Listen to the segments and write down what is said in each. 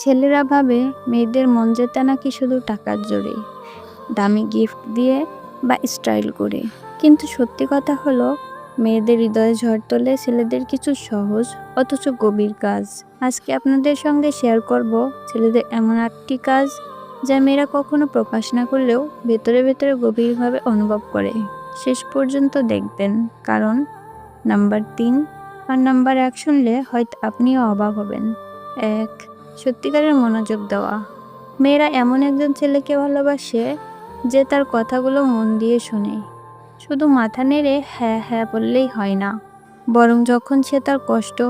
ছেলেরা ভাবে মেয়েদের মন জেতা নাকি শুধু টাকার জোরে, দামি গিফট দিয়ে বা স্টাইল করে। কিন্তু সত্যি কথা হলো, মেয়েদের হৃদয়ে ঝড় তোলে ছেলেদের কিছু সহজ অথচ গভীর কাজ। আজকে আপনাদের সঙ্গে শেয়ার করব ছেলেদের এমন আটটি কাজ যা মেয়েরা কখনো প্রকাশ না করলেও ভেতরে ভেতরে গভীরভাবে অনুভব করে। শেষ পর্যন্ত দেখবেন, কারণ নাম্বার তিন আর নাম্বার এক শুনলে হয়তো আপনিও অবাক হবেন। এক সত্যিকারের মনোযোগ দেওয়া। মেয়েরা এমন একজন ছেলেকে ভালোবাসে যে তার কথাগুলো মন দিয়ে শোনে। শুধু মাথা নেড়ে হ্যাঁ হ্যাঁ বললেই হয় না। বরং যখন সে তার কষ্ট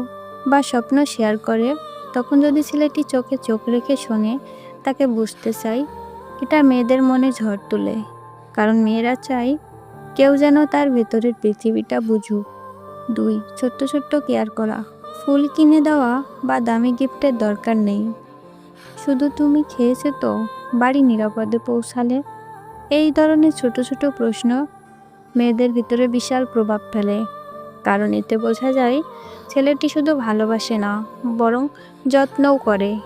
বা স্বপ্ন শেয়ার করে, তখন যদি ছেলেটি চোখে চোখ রেখে শোনে, তাকে বুঝতে চাই এটা মেয়েদের মনে ঝড় তুলে। কারণ মেয়েরা চায় কেউ যেন তার ভেতরের পৃথিবীটা বুঝুক। দুই, ছোট্ট ছোট্ট কেয়ার করা। ফুল কিনে দেওয়া বা দামি গিফটের দরকার নেই। শুধু তুমি খেয়েছে তো, বাড়ি নিরাপদে পৌঁছালে? এই ধরনের ছোট ছোট প্রশ্ন মেয়েদের ভিতরে বিশাল প্রভাব ফেলে। কারণ এতে বোঝা যায়, ছেলেটি শুধু ভালোবাসে না, বরং যত্নও করে।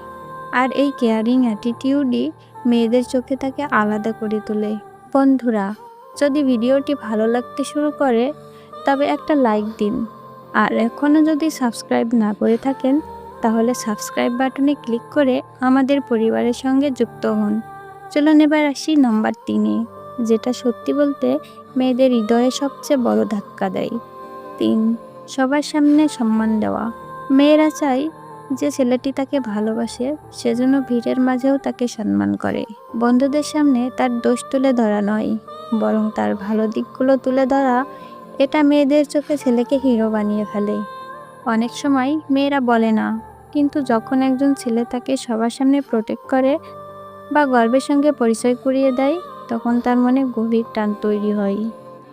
আর এই কেয়ারিং অ্যাটিটিউডই মেয়েদের চোখে তাকে আলাদা করে তোলে। বন্ধুরা, যদি ভিডিওটি ভালো লাগতে শুরু করে, তবে একটা লাইক দিন। আর এখনও যদি সাবস্ক্রাইব না করে থাকেন, তাহলে সাবস্ক্রাইব বাটনে ক্লিক করে আমাদের পরিবারের সঙ্গে যুক্ত হন। চলুন এবার আসি নাম্বার তিনে, যেটা সত্যি বলতে মেয়েদের হৃদয়ে সবচেয়ে বড় ধাক্কা দেয়। তিন, সবার সামনে সম্মান দেওয়া। মেয়েরা চায় যে ছেলেটি তাকে ভালোবাসে সেজন্য ভিড়ের মাঝেও তাকে সম্মান করে। বন্ধুদের সামনে তার দোষ তুলে ধরা নয়, বরং তার ভালো দিকগুলো তুলে ধরা এটা মেয়েদের চোখে ছেলেকে হিরো বানিয়ে ফেলে। অনেক সময় মেয়েরা বলে না, কিন্তু যখন একজন ছেলে তাকে সবার সামনে প্রোটেক্ট করে বা গর্বের সঙ্গে পরিচয় করিয়ে দেয়, তখন তার মনে গভীর টান তৈরি হয়।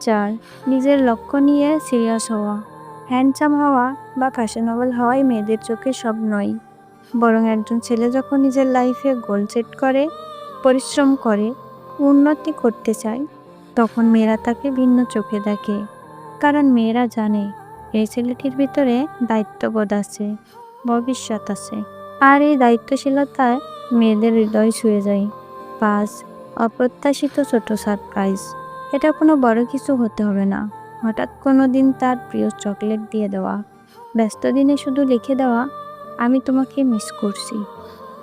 চার, নিজের লক্ষ্য নিয়ে সিরিয়াস হওয়া। হ্যান্ডসাম হওয়া বা ফ্যাশনেবল হওয়াই মেয়েদের চোখে সব নয়। বরং একজন ছেলে যখন নিজের লাইফে গোল সেট করে, পরিশ্রম করে, উন্নতি করতে চায়, তখন মেয়েরা তাকে ভিন্ন চোখে দেখে। কারণ মেয়েরা জানে, এই ছেলেটির ভিতরে দায়িত্ববোধ আছে, ভবিষ্যৎ আছে। আর এই দায়িত্বশীলতায় মেয়েদের হৃদয় ছুঁয়ে যায়। পাঁচ অপ্রত্যাশিত ছোট সারপ্রাইজ। এটা কোনো বড় কিছু হতে হবে না। হঠাৎ কোনো দিন তার প্রিয় চকলেট দিয়ে দেওয়া। ব্যস্ত দিনে শুধু লিখে দেওয়া, আমি তোমাকে মিস করছি।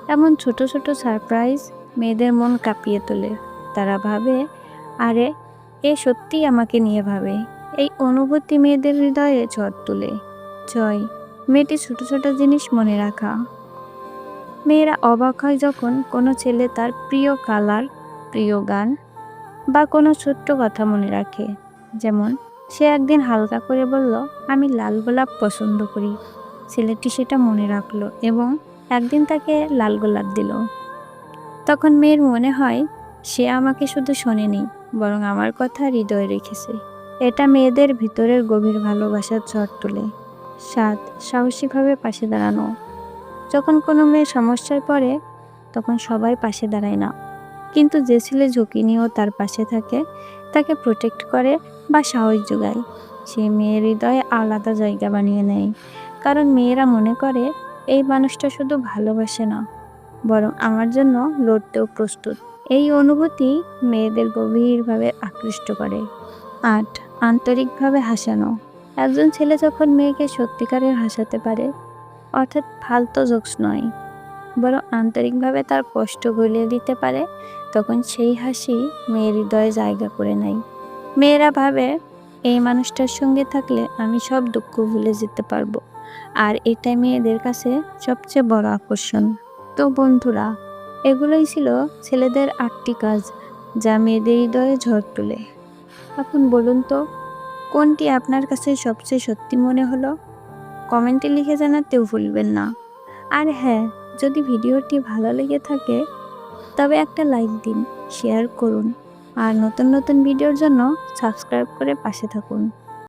এমন ছোট ছোট সারপ্রাইজ মেয়েদের মন কাঁপিয়ে তোলে। তারা ভাবে, আরে, এ সত্যিই আমাকে নিয়ে ভাবে। এই অনুভূতি মেয়েদের হৃদয়ে ঝড় তুলে। জয়, মেয়েটি ছোট ছোট জিনিস মনে রাখা। মেয়েরা অবাক হয় যখন কোনো ছেলে তার প্রিয় কালার, প্রিয় গান বা কোনো ছোট্ট কথা মনে রাখে। যেমন, সে একদিন হালকা করে বলল, আমি লাল গোলাপ পছন্দ করি। ছেলেটি সেটা মনে রাখল এবং একদিন তাকে লাল গোলাপ দিল। তখন মেয়ের মনে হয়, সে আমাকে শুধু শোনেনি, বরং আমার কথা হৃদয়ে রেখেছে। এটা মেয়েদের ভিতরের গভীর ভালোবাসার ঝড় তোলে। সাত সাহসীভাবে পাশে দাঁড়ানো। যখন কোনো মেয়ে সমস্যায় পড়ে, তখন সবাই পাশে দাঁড়ায় না। কিন্তু যে ছেলে ঝুঁকি নিয়েও তার পাশে থাকে, তাকে প্রোটেক্ট করে বা সাহস যোগায়। সে মেয়ের হৃদয়ে আলাদা জায়গা বানিয়ে নেয়। কারণ মেয়েরা মনে করে, এই মানুষটা শুধু ভালোবাসে না, বরং আমার জন্য লড়তেও প্রস্তুত। এই অনুভূতি মেয়েদের গভীরভাবে আকৃষ্ট করে। আট আন্তরিকভাবে হাসানো। একজন ছেলে যখন মেয়েকে সত্যিকারের হাসাতে পারে, অর্থাৎ ফালতু জোকস নয়, বরং আন্তরিকভাবে তার কষ্ট গলিয়ে দিতে পারে, তখন সেই হাসি মেয়ের হৃদয়ে জায়গা করে নেয়। মেয়েরা ভাবে, এই মানুষটার সঙ্গে থাকলে আমি সব দুঃখ ভুলে যেতে পারব। আর এটাই মেয়েদের কাছে সবচেয়ে বড় আকর্ষণ। তো বন্ধুরা, এগুলোই ছিল ছেলেদের আটটি কাজ, যা মেয়েদের হৃদয়ে ঝড় তোলে। এখন বলুন তো, কোনটি আপনার কাছে সবচেয়ে সত্যি মনে হলো? কমেন্টে লিখে জানাতেও ভুলবেন না। আর হ্যাঁ যদি ভিডিওটি ভালো লেগে থাকে, তবে একটা লাইক দিন, শেয়ার করুন। আর নতুন নতুন ভিডিওর জন্য সাবস্ক্রাইব করে পাশে থাকুন।